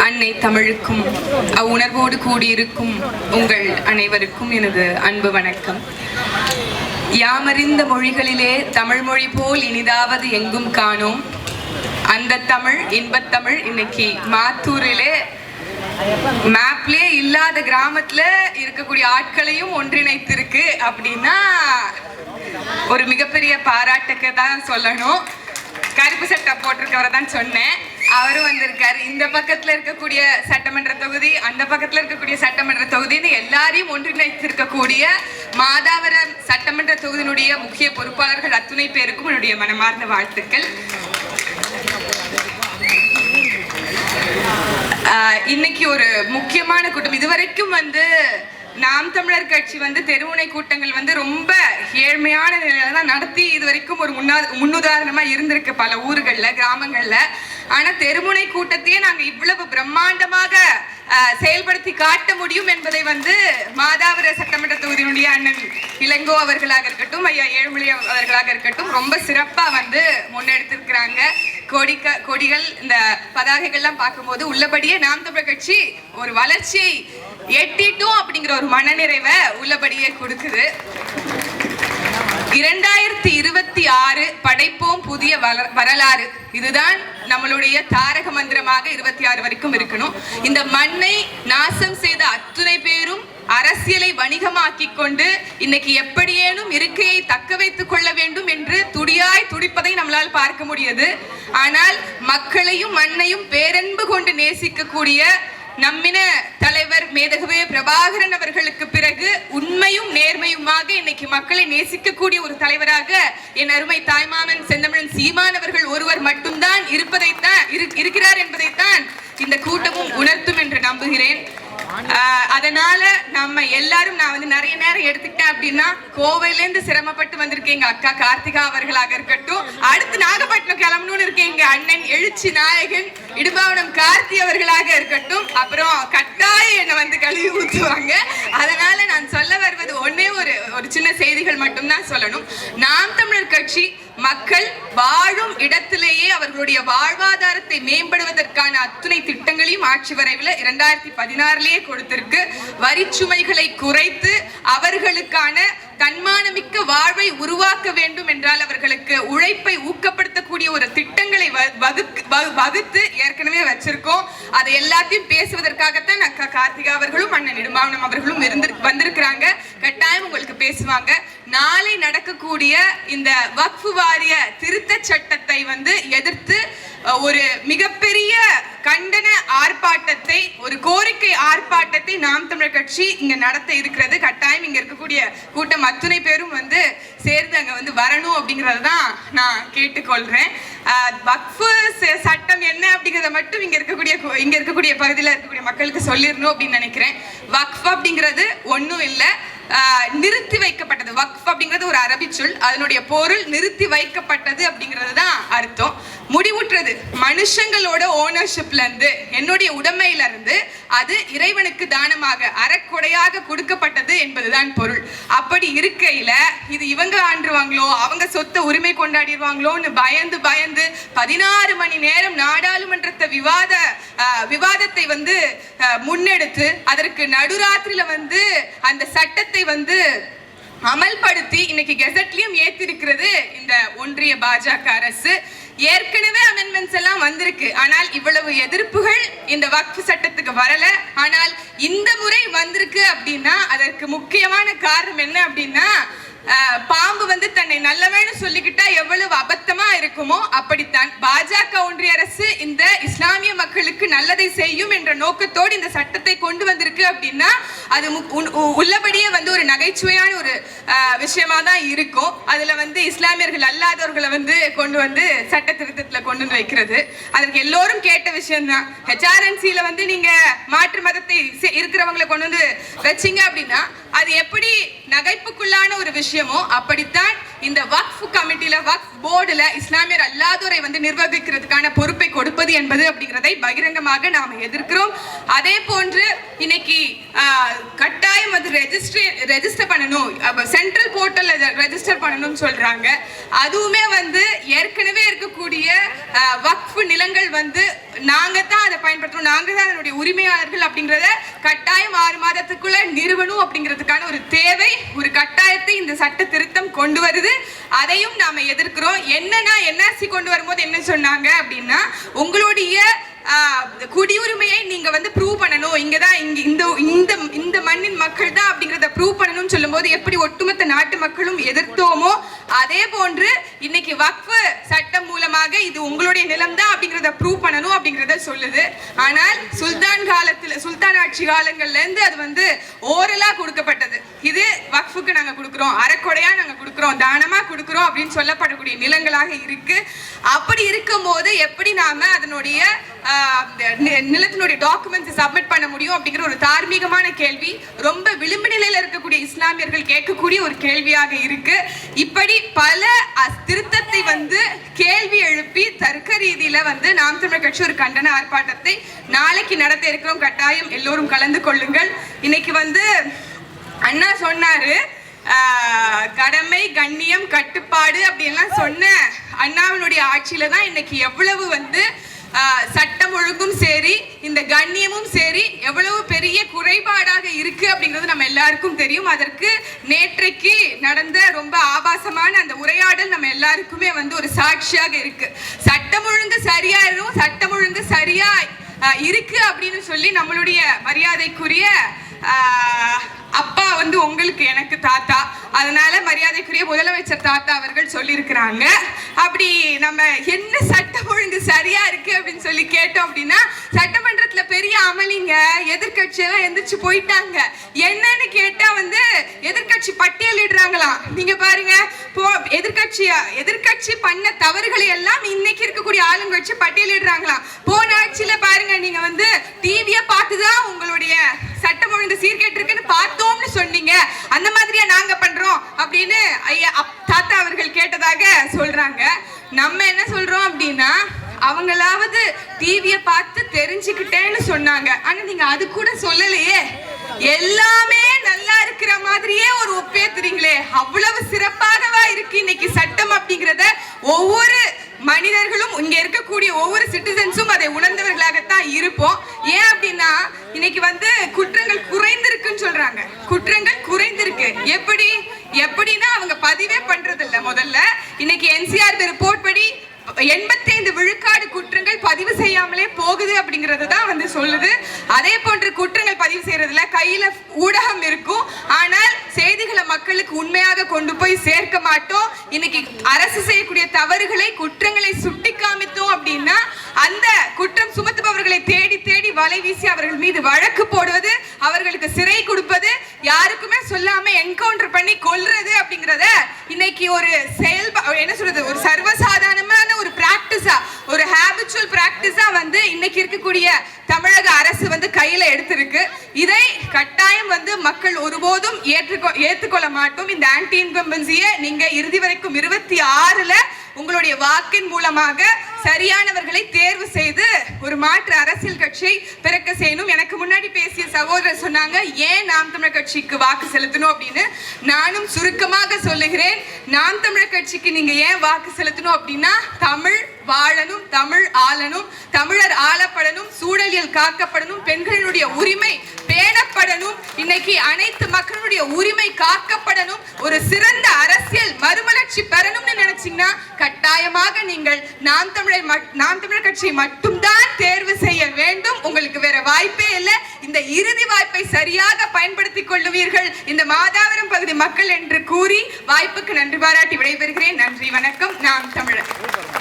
அன்னை தமிழுக்கும் அவ்வுணர்வோடு கூடியிருக்கும் உங்கள் அனைவருக்கும் எனது அன்பு வணக்கம். யாமறிந்த மொழிகளிலே தமிழ் மொழி போல் இனிதாவது எங்கும் காணோம். அந்த தமிழ் இன்பத்தமிழ் இன்னைக்கு மாத்தூரிலே மேப்லே இல்லாத கிராமத்துல இருக்கக்கூடிய ஆட்களையும் ஒன்றிணைத்திருக்கு அப்படின்னா ஒரு மிகப்பெரிய பாராட்டுக்கு தான் சொல்லணும். கருப்பு சட்டை போட்டிருக்கவரை தான் சொன்னேன். அவரும் வந்திருக்காரு. இந்த பக்கத்துல இருக்கக்கூடிய சட்டமன்ற தொகுதி அந்த பக்கத்துல இருக்கக்கூடிய சட்டமன்ற தொகுதின்னு எல்லாரையும் ஒன்றிணைத்திருக்கக்கூடிய மாதாவரம் சட்டமன்ற தொகுதியினுடைய முக்கிய பொறுப்பாளர்கள் அத்துணை பேருக்கும் என்னுடைய மனமார்ந்த வாழ்த்துக்கள். இன்னைக்கு ஒரு முக்கியமான கூட்டம். இதுவரைக்கும் வந்து நாம் தமிழர் கட்சி வந்து தெருமுனை கூட்டங்கள் வந்து ரொம்ப ஏழ்மையான நிலையில தான் நடத்தி இது வரைக்கும் ஒரு முன்னா முன்னுதாரணமா இருந்திருக்கு பல ஊர்கள்ல கிராமங்கள்ல. ஆனா தெருமுனை கூட்டத்தையே நாங்க இவ்வளவு பிரம்மாண்டமாக செயல்படுத்தி காட்ட முடியும் என்பதை வந்து மாதாவர சட்டமன்ற தொகுதியினுடைய அண்ணன் இளங்கோ அவர்களாக இருக்கட்டும் ஐயா ஏழுமலை அவர்களாக இருக்கட்டும் ரொம்ப சிறப்பா வந்து முன்னெடுத்திருக்கிறாங்க. கொடிக்க கொடிகள் இந்த பதாகைகள்லாம் பார்க்கும்போது உள்ளபடியே நாம் தமிழர் கட்சி ஒரு வளர்ச்சியை எட்டிட்டும் அப்படிங்கிற ஒரு மனநிறைவை உள்ளபடியே கொடுக்குது. இரண்டாயிரத்தி இருபத்தி ஆறு படைப்போம் புதிய வரலாறு. இதுதான் நம்மளுடைய தாரக மந்திரமாக இருபத்தி ஆறு வரைக்கும் இருக்கணும். இந்த மண்ணை நாசம் செய்த அத்துணை பேரும் அரசியலை வணிகமாக்கி கொண்டு இன்னைக்கு எப்படியேனும் இருக்கையை தக்க வைத்துக் கொள்ள வேண்டும் என்று துடியாய் துடிப்பதை நம்மளால் பார்க்க முடியது. ஆனால் மக்களையும் மண்ணையும் பேரன்பு கொண்டு நேசிக்கக்கூடிய நம்மின தலைவர் மேதகவே பிரபாகரன் அவர்களுக்கு பிறகு உண்மையும் நேர்மையுமாக இன்னைக்கு மக்களை நேசிக்கக்கூடிய ஒரு தலைவராக என் அருமை தாய்மாமன் செந்தமிழன் சீமான் அவர்கள் ஒருவர் மட்டும்தான் இருக்கிறார் என்பதைத்தான் இந்த கூட்டமும் உணர்த்தும் என்று நம்புகிறேன். ஆஹ் அதனால நம்ம எல்லாரும் நான் வந்து நிறைய நேரம் எடுத்துக்கிட்டேன் அப்படின்னா கோவையில இருந்து சிரமப்பட்டு வந்திருக்கேன் எங்க அக்கா கார்த்திகா அவர்களாக இருக்கட்டும். அடுத்து நாகப்பட்டினம் கிளம்பணும்னு இருக்கேன் எங்க அண்ணன் எழுச்சி நாயகன் இடுபாவனம் கார்த்தி அவர்களாக இருக்கட்டும். அப்புறம் கட்டாயம் என்னை வந்து கழுவி ஊற்றுவாங்க அதனால நான் சொல்ல வருவது ஒன்னே ஒரு ஒரு சின்ன செய்திகள் மட்டும்தான் சொல்லணும். நாம் தமிழர் கட்சி மக்கள் வாழும் இடத்திலேயே அவர்களுடைய வாழ்வாதாரத்தை மேம்படுவதற்கான அத்துணை திட்டங்களையும் ஆட்சி வரைவில் இரண்டாயிரத்தி பதினாறுலேயே கொடுத்திருக்கு. வரிச்சுமைகளை குறைத்து அவர்களுக்கான தன்மானமிக்க வாழ்வை உருவாக்க வேண்டும் என்றால் அவர்களுக்கு உழைப்பை ஊக்கப்படுத்தக்கூடிய ஒரு திட்டங்களை வ- வகுத்து ஏற்கனவே வச்சிருக்கோம். அதை எல்லாத்தையும் பேசுவதற்காகத்தான் அக்கா கார்த்திகா அவர்களும் அண்ணன் நெடுமாவனம் அவர்களும் இருந்து வந்திருக்கிறாங்க. உங்களுக்கு பேசுவாங்க. நாளை நடக்கக்கூடிய இந்த வக்ஃபு வாரிய திருத்த சட்டத்தை வந்து எதிர்த்து ஒரு மிகப்பெரிய கண்டன ஆர்ப்பாட்டத்தை ஒரு கோரிக்கை ஆர்ப்பாட்டத்தை நாம் தமிழர் கட்சி இங்க நடத்த இருக்கிறது. கட்டாயம் இங்க இருக்கக்கூடிய கூட்டம் அத்துணை பேரும் வந்து சேர்ந்து அங்க வந்து வரணும் அப்படிங்கறத தான் நான் கேட்டுக்கொள்றேன். வக்ஃபு ச- சட்டம் என்ன அப்படிங்கறத மட்டும் இங்க இருக்கக்கூடிய இங்க இருக்கக்கூடிய பகுதியில் இருக்கக்கூடிய மக்களுக்கு சொல்லிடணும் அப்படின்னு நினைக்கிறேன். வக்ஃப் அப்படிங்கிறது ஒண்ணும் இல்லை. நிறுத்தி வைக்கப்பட்டது. வக்ஃப் அப்படிங்கிறது ஒரு அரபி சொல். அதனுடைய பொருள் நிறுத்தி வைக்கப்பட்டது அப்படிங்கிறது தான் அர்த்தம். முடிவுற்றது. மனுஷங்களோட ஓனர்ஷிப்ல இருந்து என்னுடைய உடமையில இருந்து அது இறைவனுக்கு தானமாக அறக்குடையாக கொடுக்கப்பட்டது என்பதுதான் பொருள். அப்படி இருக்கையில இது இவங்க ஆண்டுருவாங்களோ அவங்க சொத்தை உரிமை கொண்டாடிடுவாங்களோன்னு பயந்து பயந்து பதினாறு மணி நேரம் நாடாளுமன்றத்தை விவாத விவாதத்தை வந்து முன்னெடுத்து அதற்கு நடுராத்திரியில வந்து அந்த சட்டத்தை வந்து அமல்படுத்தி இன்னைக்கு கெசட்லயும் ஏத்திருக்கிறது இந்த ஒன்றிய பாஜக அரசு. ஏற்கனவே அமெண்ட்மெண்ட்ஸ் எல்லாம் வந்திருக்கு. ஆனால் இவ்வளவு எதிர்ப்புகள் இந்த வக்ஃபு சட்டத்துக்கு வரல. ஆனால் இந்த முறை வந்திருக்கு அப்படின்னா அதற்கு முக்கியமான காரணம் என்ன அப்படின்னா பாம்பு வந்து தன்னை நல்லவன்னு சொல்லிக்கிட்டா எவ்வளவு அபத்தமா இருக்குமோ அப்படித்தான் பாஜக ஒன்றிய அரசு இந்த இஸ்லாமிய மக்களுக்கு நல்லதை செய்யும் என்ற நோக்கத்தோடு இந்த சட்டத்தை கொண்டு வந்திருக்கு அப்படின்னா அது உ- உள்ளபடியே வந்து ஒரு நகைச்சுவையான ஒரு விஷயமா தான் இருக்கும். அதுல வந்து இஸ்லாமியர்கள் அல்லாதவர்களை வந்து கொண்டு வந்து சட்ட திருத்தத்துல கொண்டு வந்து வைக்கிறது. அதற்கு எல்லோரும் கேட்ட விஷயம் தான் ஹெச்ஆர்என்சியில வந்து நீங்க மாற்று மதத்தை இருக்கிறவங்களை கொண்டு வந்து வச்சீங்க அப்படின்னா அது எப்படி நகைப்புக்குள்ளான ஒரு விஷயமோ அப்படித்தான் இந்த வக்ஃப் கமிட்டியில வக்ஃப் போர்டுல இஸ்லாமியர் அல்லாதோரை வந்து நிர்வகிக்கிறதுக்கான பொறுப்பை கொடுப்பது என்பது அப்படிங்கிறதை பகிரங்கமாக நாம் எதிர்க்கிறோம். அதே போன்று இன்னைக்கு கட்டாயம் வந்து ரெஜிஸ்டர் ரெஜிஸ்டர் பண்ணணும். சென்ட்ரல் போர்ட்டல் ரெஜிஸ்டர் பண்ணணும்னு சொல்றாங்க. அதுவுமே வந்து ஏற்கனவே இருக்கக்கூடிய வக்ஃப் நிலங்கள் வந்து நாங்க தான் அதை பயன்படுத்தணும் நாங்க தான் அதனுடைய உரிமையாளர்கள் அப்படிங்கிறத கட்டாயம் ஆறு மாதத்துக்குள்ள நிறுவனம் அப்படிங்கிறதுக்கான ஒரு தேவை ஒரு கட்டாயத்தை இந்த சட்ட திருத்தம் கொண்டு வருது. அதையும் நாம் எதிர்க்கிறோம். என்னன்னா என்ஆர்சி கொண்டு வரும்போது என்ன சொன்னாங்க அப்படின்னா உங்களுடைய குடியுரிமையை நீங்க வந்து ப்ரூவ் பண்ணணும். இங்க தான் இங்க இந்த இந்த இந்த மண்ணின் மக்கள் தான் அப்படிங்கறத ப்ரூவ் பண்ணணும்னு சொல்லும்போது எப்படி ஒட்டுமொத்த நாட்டு மக்களும் எதிர்த்தோமோ அதே போன்று இன்னைக்கு வக்ஃபு சட்டம் மூலமாக இது உங்களுடைய நிலம் தான் அப்படிங்கறத ப்ரூவ் பண்ணணும் அப்படிங்கறத சொல்லுது. ஆனால் சுல்தான் காலத்துல சுல்தான் ஆட்சி காலங்கள்ல இருந்து அது வந்து ஓரலா கொடுக்கப்பட்டது. இது வக்ஃபுக்கு நாங்க கொடுக்குறோம் அறக்கொடையா நாங்க கொடுக்குறோம் தானமா கொடுக்குறோம் அப்படின்னு சொல்லப்படக்கூடிய நிலங்களாக இருக்கு. அப்படி இருக்கும்போது எப்படி நாம அதனுடைய நிலத்தினுடைய டாக்குமெண்ட்ஸ் சப்மிட் பண்ண முடியும் அப்படிங்கிற ஒரு தார்மீகமான கேள்வி ரொம்ப விளிம்பு நிலையில இருக்கக்கூடிய இஸ்லாமியர்கள் கேட்கக்கூடிய ஒரு கேள்வியாக இருக்கு. இப்படி பல திருத்தத்தை வந்து கேள்வி எழுப்பி தர்க்க ரீதியில வந்து நாம் தமிழர் கட்சி ஒரு கண்டன ஆர்ப்பாட்டத்தை நாளைக்கு நடத்த இருக்கிறோம். கட்டாயம் எல்லோரும் கலந்து கொள்ளுங்கள். இன்னைக்கு வந்து அண்ணா சொன்னாரு ஆஹ், கடமை கண்ணியம் கட்டுப்பாடு அப்படின்லாம் சொன்ன அண்ணாவினுடைய ஆட்சியில தான் இன்னைக்கு எவ்வளவு வந்து சட்டம் ஒழுங்கும் சரி இந்த கண்ணியமும் சரி எவ்வளவு பெரிய குறைபாடாக இருக்கு அப்படிங்கிறது நம்ம எல்லாருக்கும் தெரியும். அதற்கு நேற்றைக்கு நடந்த ரொம்ப ஆபாசமான அந்த உரையாடல் நம்ம எல்லாருக்குமே வந்து ஒரு சாட்சியாக இருக்கு. சட்டம் ஒழுங்கு சரியா இருக்கும் சட்டம் ஒழுங்கு சரியா இருக்கு அப்படின்னு சொல்லி நம்மளுடைய மரியாதைக்குரிய அப்பா வந்து உங்களுக்கு எனக்கு தாத்தா. அதனால மரியாதைக்குரிய முதலமைச்சர் தாத்தா அவர்கள் சொல்லியிருக்கிறாங்க. அப்படி நம்ம என்ன சட்டம் ஒழுங்கு சரியா இருக்கு அப்படின்னு சொல்லி கேட்டோம் அப்படின்னா சட்டமன்றத்துல பெரிய அமளிங்க. எதிர்க்கட்சியெல்லாம் எந்திரிச்சு போயிட்டாங்க. என்னன்னு கேட்டா வந்து எதிர்க்கட்சி பட்டியலிடுறாங்களாம். நீங்க பாருங்க போ எதிர்கட்சி எதிர்க்கட்சி பண்ண தவறுகளை எல்லாம் இன்னைக்கு இருக்கக்கூடிய ஆளுங்கட்சி பட்டியலிடுறாங்களாம். போன ஆட்சியில பாருங்க நீங்க வந்து டிவிய பார்த்துதான் உங்களுடைய சட்டம் ஒழுங்கு சீர்கேட்டு இருக்குன்னு பார்த்தோம்னு சொன்னீங்க. அந்த மாதிரியா நாங்க பண்றோம் அப்படின்னு ஐயா அப்- தாத்தா அவர்கள் கேட்டதாக சொல்றாங்க. நம்ம என்ன சொல்றோம் அப்படின்னா அவங்களாவது டிவிய பார்த்து தெரிஞ்சுக்கிட்டேன்னு சொன்னாங்க. ஆனா நீங்க அது கூட சொல்லலையே. எல்லாமே நல்லா இருக்கிற மாதிரியே ஒரு ஒப்பேத்துறீங்களே. அவ்வளவு சிறப்பாகவா இருக்கு இன்னைக்கு சட்டம் அப்படிங்கறத ஒவ்வொரு மனிதர்களும் இங்க இருக்கக்கூடிய ஒவ்வொரு சிட்டிசன்ஸும் அதை உணர்ந்தவர்களாகத்தான் இருப்போம். ஏன் அப்படின்னா இன்னைக்கு வந்து குற்றங்கள் குறைந்திருக்குன்னு சொல்றாங்க. குற்றங்கள் குறைந்திருக்கு. எப்படி? எப்படின்னா அவங்க பதிவே பண்றது இல்ல முதல்ல. இன்னைக்கு என்சிஆர் ரிப்போர்ட் படி எண்பத்தைந்து விழுக்காடு குற்றங்கள் பதிவு செய்யாமலே போகுது அப்படிங்கிறது தான் வந்து சொல்லுது. அதே போன்று குற்றங்கள் பதிவு செய்யறதுல கையில ஊடகம் இருக்கும். ஆனால் செய்திகளை மக்களுக்கு உண்மையாக கொண்டு போய் சேர்க்க மாட்டோம். இன்னைக்கு அரசு செய்யக்கூடிய தவறுகளை குற்றங்களை சுட்டி காமித்தோம் அப்படின்னா அந்த குற்றம் சுமத்துபவர்களை தேடி தேடி வலை வீசி அவர்கள் மீது வழக்கு போடுவது அவர்களுக்கு சிறை கொடுப்பது யாருக்குமே சொல்லாம என்கவுண்டர் பண்ணி கொல்றது அப்படிங்கிறத இன்னைக்கு ஒரு செயல் என்ன சொல்றது ஒரு சர்வசாதாரண ப்ராக்டிஸா ஒரு ஹேபிச்சுவல் ப்ராக்டிஸா வந்து இன்னைக்கு இருக்கக்கூடிய தமிழக அரசு வந்து கையில எடுத்திருக்கு. இதை கட்டாயம் வந்து மக்கள் ஒருபோதும் ஏற்றுக்கொ ஏற்றுக்கொள்ள மாட்டோம். இந்த ஆன்டி இன்கம்பன்சியை நீங்க இறுதி வரைக்கும் இருபத்தி ஆறுல உங்களுடைய வாக்கின் மூலமாக சரியானவர்களை தேர்வு செய்து ஒரு மாற்று அரசியல் கட்சியை பிறக்க செய்யணும். எனக்கு முன்னாடி பேசிய சகோதரர் சொன்னாங்க ஏன் நாம் தமிழர் கட்சிக்கு வாக்கு செலுத்தணும்? அப்படின்னு. நானும் சுருக்கமாக சொல்லுகிறேன் நாம் தமிழர் கட்சிக்கு நீங்க ஏன் வாக்கு செலுத்தணும்? அப்படின்னா தமிழ் வாழணும் தமிழ் ஆளணும் தமிழர் ஆளப்படணும் சூழலியல் காக்கப்படணும் பெண்களுடைய உரிமை பேணப்படணும். இன்னைக்கு அனைத்து மக்களுடைய உரிமை காக்கப்படணும். ஒரு சிறந்த அரசியல் மறுமலர்ச்சி பெறணும்னு நினைச்சீங்கன்னா கட்டாயமாக நீங்கள் நாம் தமிழ் தமிழை நாம் தமிழர் கட்சியை மட்டும்தான் தேர்வு செய்ய வேண்டும். உங்களுக்கு வேற வாய்ப்பே இல்லை. இந்த இறுதி வாய்ப்பை சரியாக பயன்படுத்திக் கொள்ளுவீர்கள். இந்த மாதாவரம் பகுதி மக்கள் என்று கூறி வாய்ப்புக்கு நன்றி பாராட்டி விடைபெறுகிறேன். நன்றி வணக்கம். நாம் தமிழர்.